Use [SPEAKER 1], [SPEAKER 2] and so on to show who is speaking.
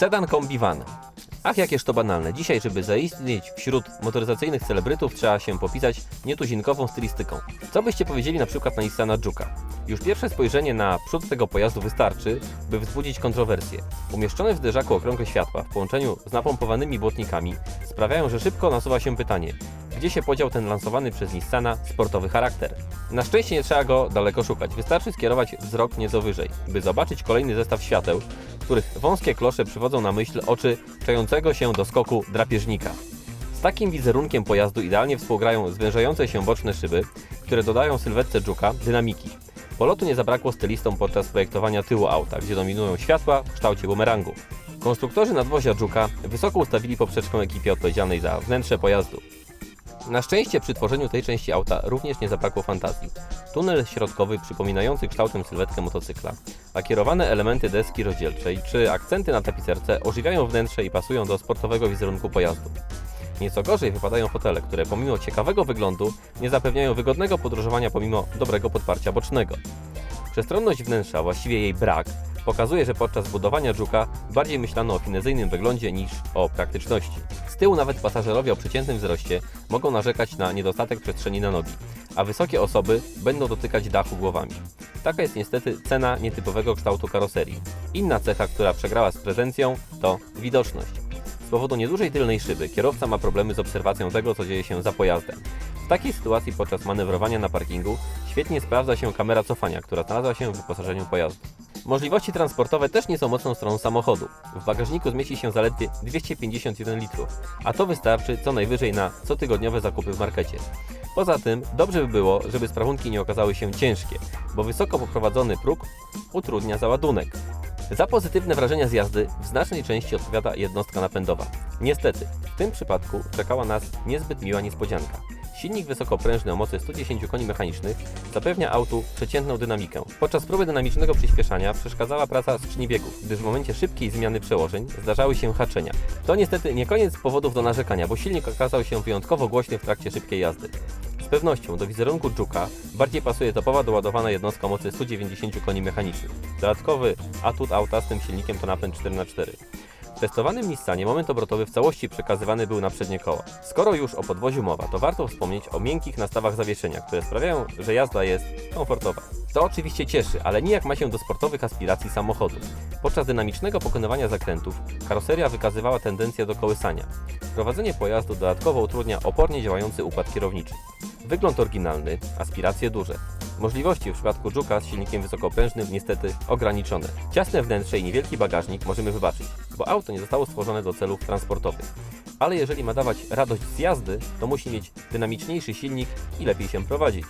[SPEAKER 1] Sedan Kombi Van. Ach, jakież to banalne. Dzisiaj, żeby zaistnieć wśród motoryzacyjnych celebrytów, trzeba się popisać nietuzinkową stylistyką. Co byście powiedzieli na przykład na Nissana Juke'a? Już pierwsze spojrzenie na przód tego pojazdu wystarczy, by wzbudzić kontrowersje. Umieszczone w zderzaku okrągłe światła w połączeniu z napompowanymi błotnikami sprawiają, że szybko nasuwa się pytanie, gdzie się podział ten lansowany przez Nissana sportowy charakter. Na szczęście nie trzeba go daleko szukać, wystarczy skierować wzrok nieco wyżej, by zobaczyć kolejny zestaw świateł, których wąskie klosze przywodzą na myśl oczy czającego się do skoku drapieżnika. Z takim wizerunkiem pojazdu idealnie współgrają zwężające się boczne szyby, które dodają sylwetce Juke'a dynamiki. Polotu nie zabrakło stylistom podczas projektowania tyłu auta, gdzie dominują światła w kształcie bumerangu. Konstruktorzy nadwozia Juke'a wysoko ustawili poprzeczkę ekipie odpowiedzialnej za wnętrze pojazdu. Na szczęście przy tworzeniu tej części auta również nie zabrakło fantazji. Tunel środkowy przypominający kształtem sylwetkę motocykla, a kierowane elementy deski rozdzielczej czy akcenty na tapicerce ożywiają wnętrze i pasują do sportowego wizerunku pojazdu. Nieco gorzej wypadają fotele, które pomimo ciekawego wyglądu nie zapewniają wygodnego podróżowania pomimo dobrego podparcia bocznego. Przestronność wnętrza, właściwie jej brak, pokazuje, że podczas budowania Juke'a bardziej myślano o finezyjnym wyglądzie niż o praktyczności. Z tyłu nawet pasażerowie o przeciętnym wzroście mogą narzekać na niedostatek przestrzeni na nogi, a wysokie osoby będą dotykać dachu głowami. Taka jest niestety cena nietypowego kształtu karoserii. Inna cecha, która przegrała z prezencją, to widoczność. Z powodu niedużej tylnej szyby kierowca ma problemy z obserwacją tego, co dzieje się za pojazdem. W takiej sytuacji podczas manewrowania na parkingu świetnie sprawdza się kamera cofania, która znalazła się w wyposażeniu pojazdu. Możliwości transportowe też nie są mocną stroną samochodu. W bagażniku zmieści się zaledwie 251 litrów, a to wystarczy co najwyżej na cotygodniowe zakupy w markecie. Poza tym dobrze by było, żeby sprawunki nie okazały się ciężkie, bo wysoko poprowadzony próg utrudnia załadunek. Za pozytywne wrażenia z jazdy w znacznej części odpowiada jednostka napędowa. Niestety, w tym przypadku czekała nas niezbyt miła niespodzianka. Silnik wysokoprężny o mocy 110 koni mechanicznych zapewnia autu przeciętną dynamikę. Podczas próby dynamicznego przyspieszania przeszkadzała praca skrzyni biegów, gdyż w momencie szybkiej zmiany przełożeń zdarzały się haczenia. To niestety nie koniec powodów do narzekania, bo silnik okazał się wyjątkowo głośny w trakcie szybkiej jazdy. Z pewnością do wizerunku Juke'a bardziej pasuje topowa doładowana jednostka mocy 190 koni mechanicznych. Dodatkowy atut auta z tym silnikiem to napęd 4x4. W testowanym Nissanie moment obrotowy w całości przekazywany był na przednie koła. Skoro już o podwoziu mowa, to warto wspomnieć o miękkich nastawach zawieszenia, które sprawiają, że jazda jest komfortowa. To oczywiście cieszy, ale nijak ma się do sportowych aspiracji samochodu. Podczas dynamicznego pokonywania zakrętów karoseria wykazywała tendencję do kołysania. Prowadzenie pojazdu dodatkowo utrudnia opornie działający układ kierowniczy. Wygląd oryginalny, aspiracje duże. Możliwości w przypadku Juke'a z silnikiem wysokoprężnym niestety ograniczone. Ciasne wnętrze i niewielki bagażnik możemy wybaczyć, bo auto nie zostało stworzone do celów transportowych. Ale jeżeli ma dawać radość z jazdy, to musi mieć dynamiczniejszy silnik i lepiej się prowadzić.